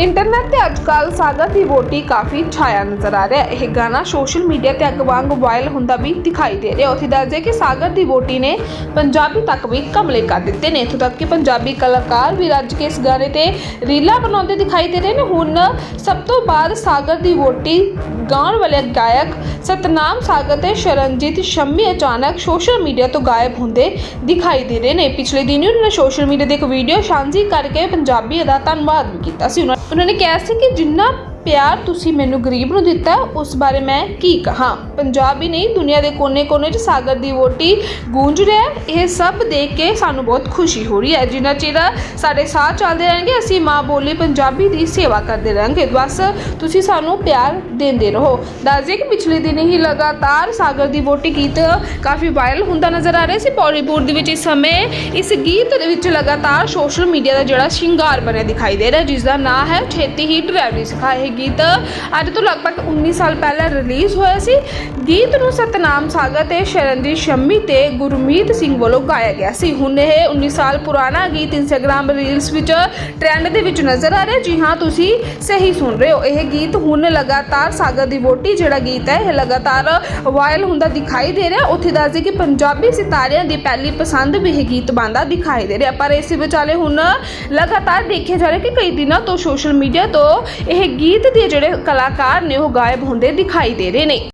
Internet ਤੇ ਅੱਜਕੱਲ ਸਾਗਰ ਦੀ ਵੋਟੀ ਕਾਫੀ ਛਾਇਆ ਨਜ਼ਰ ਆ ਰਿਹਾ ਹੈ। ਇਹ ਗਾਣਾ ਸੋਸ਼ਲ ਮੀਡੀਆ ਤੇ ਅੱਗ ਵਾਂਗ ਵਾਇਰਲ ਹੁੰਦਾ ਵੀ ਦਿਖਾਈ ਦੇ ਰਿਹਾ ਉੱਥੇ ਦੱਸਦੇ ਕਿ ਸਾਗਰ ਦੀ ਵੋਟੀ ਨੇ ਪੰਜਾਬੀ ਤੱਕ ਵੀ ਕਮਲੇ ਕਰ ਦਿੱਤੇ ਨੇ। ਇੱਥੋਂ ਤੱਕ ਕਿ ਪੰਜਾਬੀ ਕਲਾਕਾਰ ਵੀ ਰੱਜ ਕੇ ਇਸ ਗਾਣੇ ਤੇ ਰੀਲਾਂ ਬਣਾਉਂਦੇ ਦਿਖਾਈ ਦੇ ਰਹੇ ਨੇ। ਹੁਣ ਸਭ ਤੋਂ ਬਾਅਦ ਸਾਗਰ ਦੀ ਵੋਟੀ ਗਾਉਣ ਵਾਲੇ ਗਾਇਕ ਸਤਨਾਮ ਸਾਗਰ ਤੇ ਸ਼ਰਨਜੀਤ ਸ਼ੰਮੀ ਅਚਾਨਕ ਸੋਸ਼ਲ ਮੀਡੀਆ ਤੋਂ ਗਾਇਬ ਹੁੰਦੇ ਦਿਖਾਈ ਦੇ ਰਹੇ ਨੇ। ਪਿਛਲੇ ਦਿਨੀ ਉਹਨਾਂ ਨੇ ਸੋਸ਼ਲ ਮੀਡੀਆ ਤੇ ਇੱਕ ਵੀਡੀਓ ਸਾਂਝੀ ਕਰਕੇ ਪੰਜਾਬੀ ਦਾ ਧੰਨਵਾਦ ਵੀ ਕੀਤਾ ਸੀ। ਉਹਨਾਂ ਉਹਨਾਂ ਨੇ ਕਿਹਾ ਸੀ ਕਿ ਜਿੰਨਾ ਪਿਆਰ ਤੁਸੀਂ ਮੈਨੂੰ ਗਰੀਬ ਨੂੰ ਦਿੱਤਾ, ਉਸ ਬਾਰੇ ਮੈਂ ਕੀ ਕਹਾਂ? ਪੰਜਾਬ ਹੀ ਨਹੀਂ, ਦੁਨੀਆ ਦੇ ਕੋਨੇ-ਕੋਨੇ 'ਚ ਸਾਗਰ ਦੀ ਵੋਟੀ ਗੂੰਜ ਰਿਹਾ ਹੈ। ਇਹ ਸਭ ਦੇਖ ਕੇ ਸਾਨੂੰ ਬਹੁਤ ਖੁਸ਼ੀ ਹੋ ਰਹੀ ਹੈ। ਜਿੰਨਾ ਚਿਰ ਸਾਡੇ ਸਾਹ ਚੱਲਦੇ ਰਹਿਣਗੇ, ਅਸੀਂ ਮਾਂ ਬੋਲੀ ਪੰਜਾਬੀ ਦੀ ਸੇਵਾ ਕਰਦੇ ਰਹਾਂਗੇ ਬਸ ਤੁਸੀਂ ਸਾਨੂੰ ਪਿਆਰ ਦਿੰਦੇ ਰਹੋ। ਦੱਸਦੇ ਕਿ ਪਿਛਲੇ ਦਿਨ ਹੀ ਲਗਾਤਾਰ ਸਾਗਰ ਦੀ ਵੋਟੀ ਗੀਤ ਕਾਫੀ ਵਾਇਰਲ ਹੁੰਦਾ ਨਜ਼ਰ ਆ ਰਿਹਾ ਸੀ। ਪੌਲੀਵੁੱਡ ਦੇ ਵਿੱਚ ਇਸ ਸਮੇਂ ਇਸ ਗੀਤ ਦੇ ਵਿੱਚ ਲਗਾਤਾਰ ਸੋਸ਼ਲ ਮੀਡੀਆ ਦਾ ਜਿਹੜਾ ਸ਼ਿੰਗਾਰ ਬਣਿਆ ਦਿਖਾਈ ਦੇ ਰਿਹਾ ਜਿਸ ਦਾ ਨਾਮ ਹੈ ਛੇਤੀ ਹੀ ਡਰਾਈਵਰੀ ਸਿਖਾਏ ਗੀਤ। ਅੱਜ ਤੋਂ ਲਗਭਗ 19 ਸਾਲ ਪਹਿਲਾਂ ਰਿਲੀਜ਼ ਹੋਇਆ ਸੀ। ਗੀਤ ਨੂੰ ਸਤਨਾਮ ਸਾਗਰ ਤੇ ਸ਼ਰਨਜੀਤ ਸ਼ੰਮੀ ਤੇ ਗੁਰਮੀਤ ਸਿੰਘ ਵੱਲੋਂ ਗਾਇਆ ਗਿਆ ਸੀ। ਹੁਣ ਇਹ 19 ਸਾਲ ਪੁਰਾਣਾ ਗੀਤ ਇੰਸਟਾਗ੍ਰam ਰੀਲਸ ਵਿੱਚ ਟ੍ਰੈਂਡ ਦੇ ਵਿੱਚ ਨਜ਼ਰ ਆ ਰਿਹਾ। ਜੀ ਹਾਂ, ਤੁਸੀਂ ਸਹੀ ਸੁਣ ਰਹੇ ਹੋ। ਇਹ ਗੀਤ ਹੁਣ ਲਗਾਤਾਰ ਸਾਗਰ ਦੀ ਵੋਟੀ ਜਿਹੜਾ ਗੀਤ ਹੈ, ਇਹ ਲਗਾਤਾਰ ਵਾਇਰਲ ਹੁੰਦਾ ਦਿਖਾਈ ਦੇ ਰਿਹਾ। ਉੱਥੇ ਦੱਸਦੇ ਕਿ ਪੰਜਾਬੀ ਸਿਤਾਰਿਆਂ ਦੀ ਪਹਿਲੀ ਪਸੰਦ ਵੀ ਇਹ ਗੀਤ ਬਣਦਾ ਦਿਖਾਈ ਦੇ ਰਿਹਾ। ਪਰ ਇਸ ਵਿਚਾਲੇ ਹੁਣ ਲਗਾਤਾਰ ਦੇਖਿਆ ਜਾ ਰਿਹਾ ਕਿ ਕਈ ਦਿਨਾਂ ਤੋਂ ਸੋਸ਼ਲ ਮੀਡੀਆ ਤੋਂ ਇਹ ਗੀਤ ਗੀਤ ਦੇ ਜਿਹੜੇ ਕਲਾਕਾਰ ਨੇ ਉਹ ਗਾਇਬ ਹੁੰਦੇ ਦਿਖਾਈ ਦੇ ਰਹੇ ਨੇ।